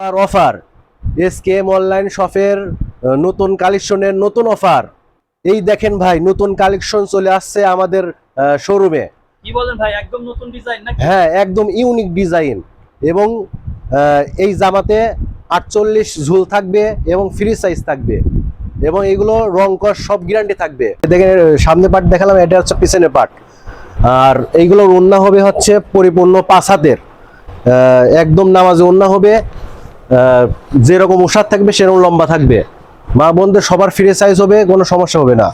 আর offer S K M online শপের নতুন কালেকশনের নতুন অফার এই দেখেন ভাই নতুন কালেকশন চলে আসছে আমাদের শোরুমে কি বলেন ভাই একদম নতুন ডিজাইন নাকি? হ্যাঁ একদম ইউনিক ডিজাইন এবং এই জামাতে আটচল্লিশ ঝুল থাকবে এবং ফ্রি সাইজ থাকবে। এবং এগুলো রং কর সব গ্যারান্টি থাকবে। দেখেন সামনে পার্ট দেখালাম এটা হচ্ছে পিছনে পার্ট আর এইগুলোর ওন্না হবে হচ্ছে পরিপূর্ণ পাঁচ হাতের। একদম নামাজে ওন্না হবে। যেরকম ওষাদ থাকবে, সেরকম লম্বা থাকবে। মা বোনদের সবার ফ্রি সাইজ হবে, কোনো সমস্যা হবে না।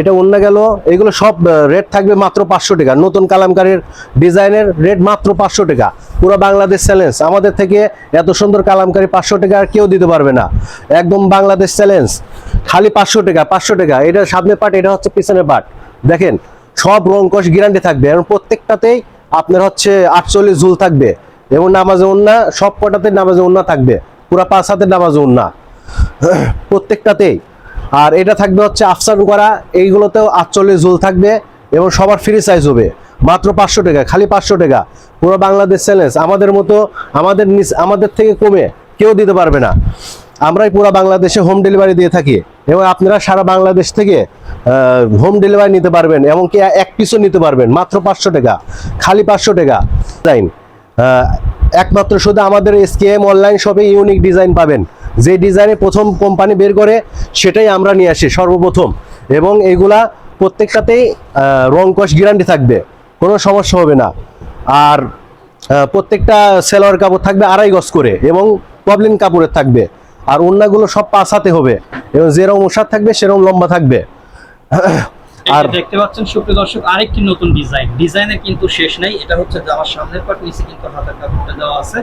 এটা অন্য গেল, এগুলো সব রেট থাকবে মাত্র পাঁচশো টাকা। নতুন কালামকারের ডিজাইনের রেট মাত্র পাঁচশো টাকা। পুরো বাংলাদেশ চ্যালেঞ্জ আমাদের থেকে এত সুন্দর কালামকারী পাঁচশো টাকা আর কেউ দিতে পারবে না। একদম বাংলাদেশ চ্যালেঞ্জ খালি পাঁচশো টাকা পাঁচশো টাকা। এটা সামনে পার্ট এটা হচ্ছে পিছনের পার্ট দেখেন, সব রং কষ গ্যারান্টি থাকবে। এবং প্রত্যেকটাতেই আপনার হচ্ছে আটচল্লিশ ঝুল থাকবে। এবং নামাজে উন্না, সব কটাতে নামাজে উন্না থাকবে। পুরা পাঁচ হাতের নামাজে উন্না। প্রত্যেকটাতেই। আর এটা থাকবে হচ্ছে আফসান করা, এইগুলোতেও আটচল্লিশ ঝুল থাকবে এবং সবার ফ্রি সাইজ হবে। মাত্র পাঁচশো টাকা, খালি পাঁচশো টাকা। পুরো বাংলাদেশ চ্যালেঞ্জ আমাদের মতো, আমাদের আমাদের থেকে কমে কেউ দিতে পারবে না। আমরাই পুরো বাংলাদেশে হোম ডেলিভারি দিয়ে থাকি। এবং আপনারা সারা বাংলাদেশ থেকে হোম ডেলিভারি নিতে পারবেন। এমনকি এক পিসও নিতে পারবেন। মাত্র পাঁচশো টাকা, খালি পাঁচশো টাকা। ডিজাইন একমাত্র শুধু আমাদের এসকেএম অনলাইন শপে ইউনিক ডিজাইন পাবেন। যে ডিজাইনে প্রথম কোম্পানি বের করে, সেটাই আমরা নিয়ে আসি সর্বপ্রথম। এবং এগুলা প্রত্যেকটাতেই রং কষ গ্যারান্টি থাকবে, কোনো সমস্যা হবে না। আর প্রত্যেকটা সেলোয়ার কাপড় থাকবে আড়াই গজ করে, এবং প্রবলেম কাপড়ের থাকবে। আর অন্যগুলো সব পাঁচ হাতে হবে, এবং যেরকম ওষাদ থাকবে, সেরকম লম্বা থাকবে। আর দেখতে পাচ্ছেন সুপ্রিয় দর্শক আরেকটি নতুন ডিজাইন ডিজাইনের কিন্তু শেষ নাই এটা হচ্ছে জামার সামনের পার্ট নিচে কিন্তু হাতের কাপড়টা দেওয়া আছে।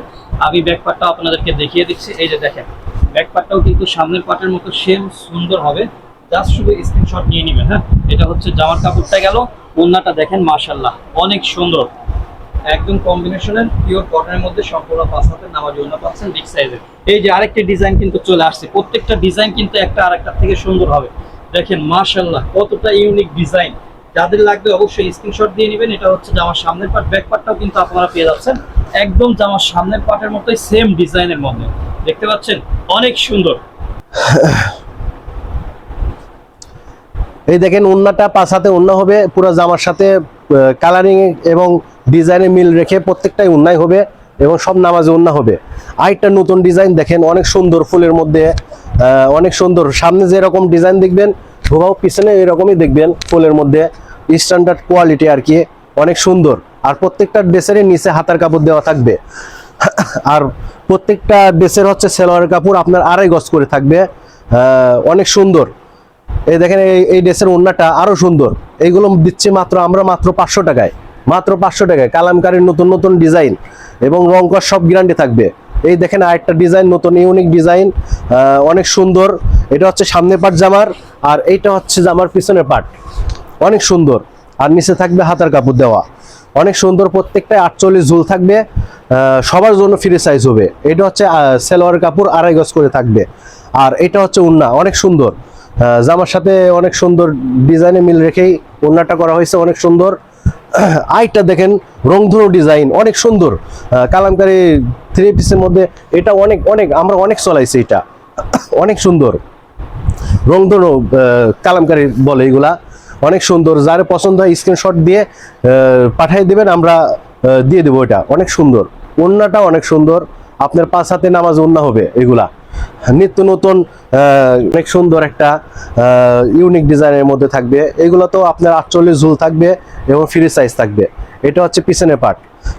আমি ব্যাক পার্টটা আপনাদেরকে দেখিয়ে দিচ্ছি। এই যে দেখেন ব্যাক পার্টটাও কিন্তু সামনের পার্টের মতো সেম সুন্দর হবে। জাস্ট শুধু স্ক্রিনশট নিয়ে নেবেন হ্যাঁ? এটা হচ্ছে জামার কাপড়টা গেল। ওন্নাটা দেখেন মাশাল্লাহ অনেক সুন্দর। একদম কম্বিনেশনের পিওর কটনের মধ্যে সম্পূর্ণ পাঁচ হাতের নামাজি পাচ্ছেন বিগ সাইজের এই যে আরেকটি ডিজাইন কিন্তু চলে আসছে। প্রত্যেকটা ডিজাইন কিন্তু একটা আরেকটা থেকে সুন্দর হবে। দেখেন মাশাল্লাহ কতটা ইউনিক ডিজাইন যাদের লাগবে অবশ্যই স্ক্রিনশট দিয়ে নেবেন। এটা হচ্ছে জামার সামনের পার্ট ব্যাক পার্টটাও কিন্তু আপনারা পেয়ে যাচ্ছেন। একদম জামার সামনের পার্টের মতোই সেম ডিজাইনের মধ্যে। দেখতে পাচ্ছেন? অনেক সুন্দর। এই দেখেন উন্নাটা পাঁচ হাতে উন্না হবে, পুরো জামার সাথে কালারিং এবং ডিজাইনে মিল রেখে প্রত্যেকটাই উন্নাই হবে এবং সব নামাজে উন্না হবে। আরেকটা নতুন ডিজাইন দেখেন, অনেক সুন্দর ফুলের মধ্যে। অনেক সুন্দর। সামনে যেরকম ডিজাইন দেখবেন হুবাও পিছনে এরকমই দেখবেন ফুলের মধ্যে স্ট্যান্ডার্ড কোয়ালিটি আর কি, অনেক সুন্দর। আর প্রত্যেকটা ড্রেসের নিচে হাতার কাপড় দেওয়া থাকবে। আর প্রত্যেকটা ড্রেসের হচ্ছে সেলোয়ার কাপড় আপনার আড়াই গজ করে থাকবে। অনেক সুন্দর। এই দেখেন, এই ড্রেসের ওন্নাটা আরও সুন্দর। এইগুলো দিচ্ছি মাত্র, আমরা মাত্র পাঁচশো টাকায়। মাত্র পাঁচশো টাকায়, কালামকারীর নতুন নতুন ডিজাইন এবং রংকর সব গ্যারান্টি থাকবে। এই দেখেন আরেকটা ডিজাইন, নতুন ইউনিক ডিজাইন অনেক সুন্দর। এটা হচ্ছে সামনে পাট জামার, আর এইটা হচ্ছে জামার পিছনের পাট। অনেক সুন্দর। আর নিচে থাকবে হাতার কাপড় দেওয়া। অনেক সুন্দর প্রত্যেকটাই আটচল্লিশ ঝুল থাকবে সবার জন্য ফ্রি সাইজ হবে। এটা হচ্ছে সেলোয়ার কাপড় আড়াই গজ করে থাকবে। আর এটা হচ্ছে উন্না, অনেক সুন্দর। জামার সাথে অনেক সুন্দর ডিজাইনে মিল রেখেই উন্নাটা করা হয়েছে, অনেক সুন্দর। আইটা দেখেন, রংধনু ডিজাইন, অনেক সুন্দর। কালামকারী থ্রি পিসের মধ্যে এটা অনেক অনেক, আমরা অনেক চলাইছি এটা। অনেক সুন্দর। রংধনু কালামকারী বলে এগুলা। অনেক সুন্দর। যার পছন্দ হয় স্ক্রিনশট দিয়ে পাঠিয়ে দেবেন, আমরা দিয়ে দেবো এটা। অনেক সুন্দর। ওন্নাটা অনেক সুন্দর। আপনার পাঁচ হাতে নামাজ ওন্না হবে এগুলা। নিত্য নতুন অনেক সুন্দর একটা ইউনিক ডিজাইনের মধ্যে থাকবে। এগুলো তো আপনার আটচল্লিশ ঝুল থাকবে এবং ফ্রি সাইজ থাকবে। এটা হচ্ছে পিছনের পার্ট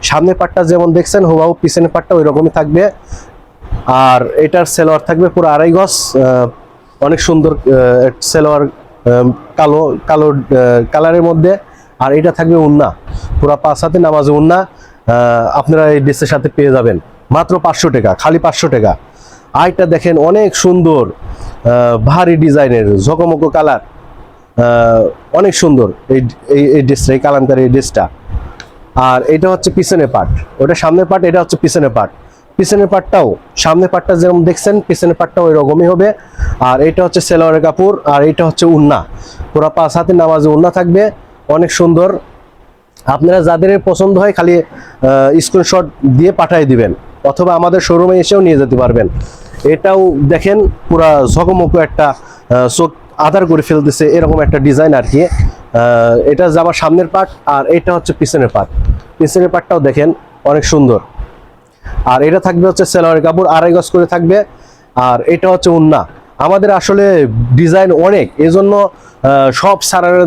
সামনের পার্টটা যেমন দেখছেন, হুবাহু পিছনের পার্টটা ওই রকমই থাকবে। আর এটার সেলোয়ার থাকবে পুরো আড়াই গজ অনেক সুন্দর সেলোয়ার কালো কালো কালারের মধ্যে। আর এটা থাকবে উন্না, পুরো পাঁচ হাতে নামাজে উন্না। আপনারা এই ড্রেসের সাথে পেয়ে যাবেন। মাত্র পাঁচশো টাকা, খালি পাঁচশো টাকা। আইটা দেখেন, অনেক সুন্দর ভারী ডিজাইনের, ঝকমকো কালার। অনেক সুন্দর এই এই ড্রেসটা, এই কালামকারী এই ড্রেসটা। আর এটা হচ্ছে পিছনের পার্ট ওটা সামনের পার্ট এটা হচ্ছে পিছনের পার্ট পিছনের পার্টটাও সামনের পার্টটা যেরকম দেখছেন, পিছনের পার্টটাও এরকমই হবে। আর এটা হচ্ছে সেলোয়ারের কাপড়, আর এটা হচ্ছে উন্না। পুরা পাঁচ হাতে নামাজে উন্না থাকবে। অনেক সুন্দর। আপনারা যাদের পছন্দ হয় খালি স্ক্রিনশট দিয়ে পাঠিয়ে দিবেন, অথবা আমাদের শোরুমে এসেও নিয়ে যেতে পারবেন। এটাও দেখেন পুরা ঝকমকো একটা চোখ আধার করে ফেলতেছে এরকম একটা ডিজাইন আর কি। এটা জামার সামনের পার্ট আর এটা হচ্ছে পিছনের পার্ট পিছনের পার্টটাও দেখেন অনেক সুন্দর। আর এটা থাকবে হচ্ছে সেলোয়ার কাপড়, আড়াই গজ করে থাকবে। আর এটা হচ্ছে উন্না। আমাদের আসলে ডিজাইন অনেক, এজন্য সব সারার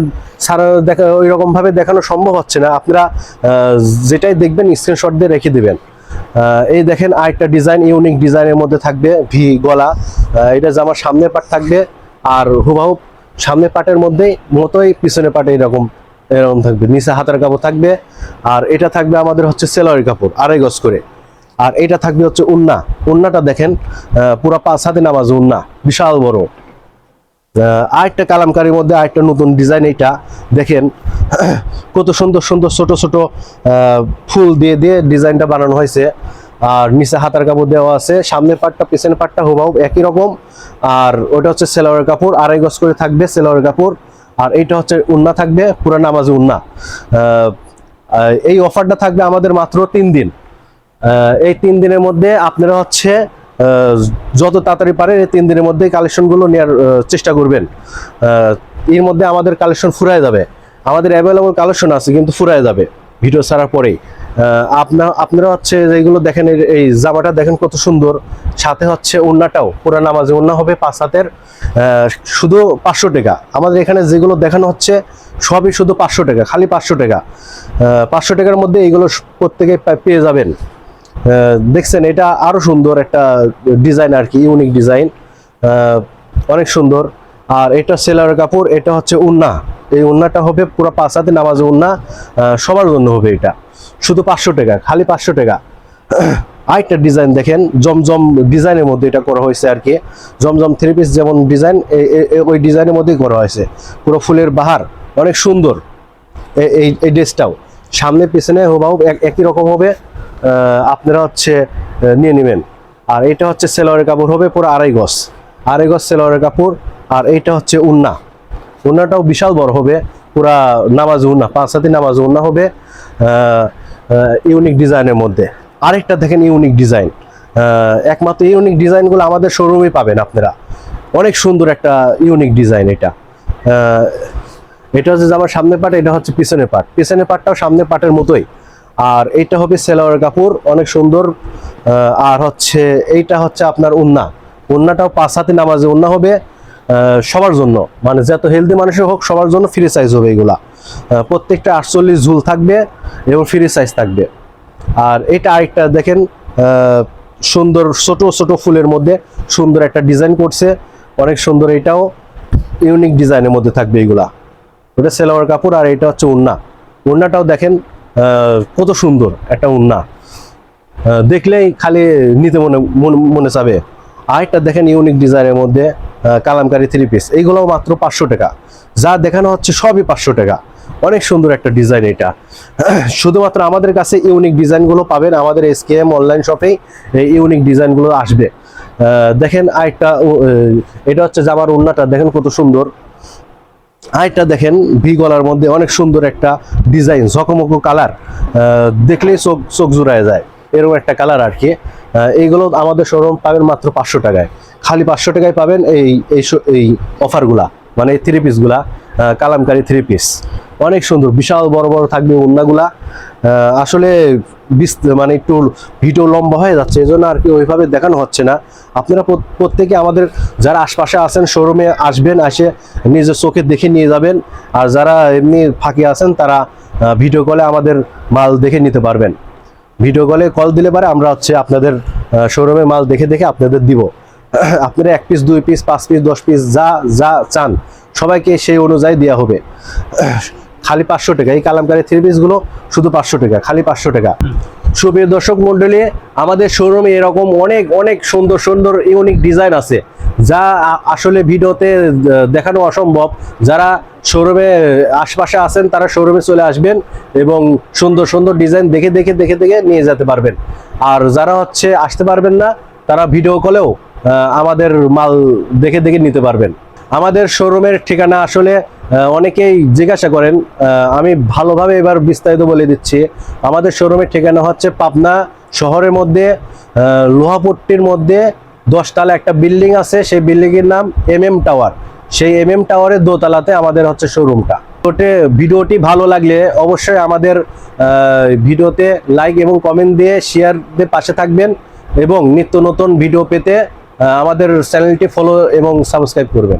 সারার দেখা ওই রকম দেখানো সম্ভব হচ্ছে না। আপনারা যেটাই দেখবেন স্ক্রিনশট দিয়ে রেখে দিবেন। এই দেখেন আরেকটা ডিজাইন ইউনিক ডিজাইনের মধ্যে থাকবে ভি গলা। এটা জামার সামনে পাট থাকবে, আর হুবাহুব সামনে পাটের মধ্যেই মতোই পিছনে পাটে এরকম এরকম থাকবে। নিচে হাতের কাপড় থাকবে, আর এটা থাকবে আমাদের হচ্ছে সেলোয়ারি কাপড়, আড়াই গজ করে। আর এটা থাকবে হচ্ছে উন্না। উন্নাটা দেখেন পুরা পাঁচ হাতে নামাজ উন্না, বিশাল বড়। আরেকটা কালামকারির মধ্যে আরেকটা নতুন ডিজাইন এইটা। দেখেন, কত সুন্দর সুন্দর ছোট ছোট ফুল দিয়ে দিয়ে ডিজাইনটা বানানো হয়েছে। আর নিচে হাতার কাপড় দেওয়া আছে, সামনের পাটটা, পেছনের পাটটা হুবাহুব একই রকম। আর ওটা হচ্ছে সেলোয়ার কাপড়, আড়াই গজ করে থাকবে সেলোয়ার কাপড়। আর এইটা হচ্ছে উন্না থাকবে, পুরো নামাজে উন্না। এই অফারটা থাকবে আমাদের মাত্র তিন দিন। এই তিন দিনের মধ্যে আপনারা হচ্ছে যত তাড়াতাড়ি এই তিন দিনের মধ্যেই কালেকশনগুলো নেওয়ার চেষ্টা করবেন। এর মধ্যে আমাদের কালেকশন ফুরায় যাবে। আমাদের অ্যাভেলেবল কালেকশন আছে, কিন্তু ফুরায় যাবে ভিডিও ছাড়ার পরেই। আপনার আপনারা হচ্ছে যেগুলো দেখেন, এই- জামাটা দেখেন কত সুন্দর। সাথে হচ্ছে ওন্নাটাও পুরা নামাজে ওন্না হবে পাঁচ হাতের। শুধু পাঁচশো টাকা। আমাদের এখানে যেগুলো দেখানো হচ্ছে, সবই শুধু পাঁচশো টাকা, খালি পাঁচশো টাকা। পাঁচশো টাকার মধ্যে এইগুলো প্রত্যেকে পেয়ে যাবেন। দেখছেন, এটা আরও সুন্দর একটা ডিজাইন আর কি, ইউনিক ডিজাইন। অনেক সুন্দর। আর এটা সেলার কাপড়, এটা হচ্ছে উন্না। এই উন্নাটা হবে পুরো পাঁচ হাতে নামাজে উন্না। সবার জন্য হবে এটা। শুধু পাঁচশো টাকা, খালি পাঁচশো টাকা। আরেকটা ডিজাইন দেখেন, জমজম ডিজাইনের মধ্যে এটা করা হয়েছে আর কি। জমজম থ্রি পিস যেমন ডিজাইন ওই ডিজাইনের মধ্যেই করা হয়েছে। পুরো ফুলের বাহার, অনেক সুন্দর। এই এই ড্রেসটাও। সামনে, পিছনে হুবাহুব এক- একই রকম হবে। আপনারা হচ্ছে নিয়ে নেবেন। আর এটা হচ্ছে সেলোয়ারের কাপড়, হবে পুরো আড়াই গজ। আড়াই গজ সেলোয়ারের কাপড়, আর এইটা হচ্ছে উন্না। উন্নাটাও বিশাল বড় হবে, পুরা নামাজ উন্না পাঁচ হাতি নামাজ উন্না হবে ইউনিক ডিজাইনের মধ্যে। আরেকটা দেখেন ইউনিক ডিজাইন। একমাত্র ইউনিক ডিজাইনগুলো আমাদের শোরুমে পাবেন আপনারা। অনেক সুন্দর একটা ইউনিক ডিজাইন এটা। এটা হচ্ছে জামার সামনের পাট, এটা হচ্ছে পিছনের পাট। পিছনের পাটটাও সামনের পাটের মতোই। আর এইটা হবে সেলোয়ার কাপড়, অনেক সুন্দর। আর হচ্ছে এইটা হচ্ছে আপনার উন্না। উন্নাটাও পাঁচ হাতে নামাজে উন্না হবে সবার জন্য। মানে যত হেলদি মানুষের হোক, সবার জন্য ফ্রি সাইজ হবে এগুলা। প্রত্যেকটা আটচল্লিশ ঝুল থাকবে এবং ফ্রি সাইজ থাকবে। আর এটা আরেকটা দেখেন সুন্দর ছোট ছোট ফুলের মধ্যে সুন্দর একটা ডিজাইন করছে। অনেক সুন্দর এটাও ইউনিক ডিজাইনের মধ্যে থাকবে এগুলা। ওটা সেলোয়ার কাপড় আর এটা হচ্ছে উন্না। উন্নাটাও দেখেন কত সুন্দর একটা উন্না। দেখলেই খালি নিতে মনে, মন- চাবে। আরেকটা দেখেন ইউনিক ডিজাইনের মধ্যে কালামকারি থ্রি পিস এইগুলোও মাত্র পাঁচশো টাকা। যা দেখানো হচ্ছে সবই পাঁচশো টাকা। অনেক সুন্দর একটা ডিজাইন এটা। শুধুমাত্র আমাদের কাছে ইউনিক ডিজাইনগুলো পাবেন, আমাদের এসকেএম অনলাইন শপেই এই ইউনিক ডিজাইনগুলো আসবে। দেখেন আরেকটা এটা হচ্ছে জামার উন্নাটা, দেখেন কত সুন্দর। আরেকটা দেখেন, ভি গলার মধ্যে অনেক সুন্দর একটা ডিজাইন ঝকমকো কালার। দেখলেই চোখ চোখ জুড়ায় যায়। এরকম একটা কালার আর কি। এইগুলো আমাদের শোরুম পাবেন মাত্র পাঁচশো টাকায়। খালি পাঁচশো টাকায় পাবেন এই এই অফারগুলা মানে এই থ্রি পিসগুলা কালামকারি থ্রি পিস অনেক সুন্দর বিশাল বড় বড় থাকবে উন্নাগুলা আহ, আসলে মানে একটু ভিডিও লম্বা হয়ে যাচ্ছে এই জন্য আর কি ওইভাবে দেখানো হচ্ছে না। আপনারা প্রত্যেকে আমাদের যারা আশপাশে আছেন শোরুমে আসবেন এসে নিজের চোখে দেখে নিয়ে যাবেন। আর যারা এমনি ফাঁকি আছেন তারা ভিডিও কলে আমাদের মাল দেখে নিতে পারবেন। ভিডিও কলে কল দিলে পারে আমরা হচ্ছে আপনাদের শোরুমে মাল দেখে দেখে আপনাদের দিব। আপনারা এক পিস দুই পিস পাঁচ পিস দশ পিস যা যা চান সবাইকে সেই অনুযায়ী দেওয়া হবে। খালি পাঁচশো টাকা। এই কালামকারী থ্রি পিসগুলো শুধু পাঁচশো টাকা, খালি পাঁচশো টাকা। সুপ্রিয় দর্শক মন্ডলী, আমাদের শোরুমে এরকম অনেক অনেক সুন্দর সুন্দর ইউনিক ডিজাইন আছে। যা আসলে ভিডিওতে দেখানো অসম্ভব। যারা শোরুমে আশপাশে আছেন, তারা শোরুমে চলে আসবেন এবং সুন্দর সুন্দর ডিজাইন দেখে দেখে দেখে দেখে নিয়ে যেতে পারবেন। আর যারা হচ্ছে আসতে পারবেন না, তারা ভিডিও কলেও আমাদের মাল দেখে দেখে নিতে পারবেন। আমাদের শোরুমের ঠিকানা আসলে অনেকেই জিজ্ঞাসা করেন আমি ভালোভাবে এবার বিস্তারিত বলে দিচ্ছি। আমাদের শোরুমের ঠিকানা হচ্ছে পাবনা শহরের মধ্যে লোহাপট্টির মধ্যে, দশতলা একটা বিল্ডিং আছে, সেই বিল্ডিং এর নাম এম এম টাওয়ার সেই এম এম টাওয়ারের দোতলাতে আমাদের হচ্ছে শোরুমটা ওটে ভিডিওটি ভালো লাগলে অবশ্যই আমাদের ভিডিওতে লাইক এবং কমেন্ট দিয়ে শেয়ার দিয়ে পাশে থাকবেন এবং নিত্য নতুন ভিডিও পেতে আমাদের চ্যানেলটি ফলো এবং সাবস্ক্রাইব করবেন।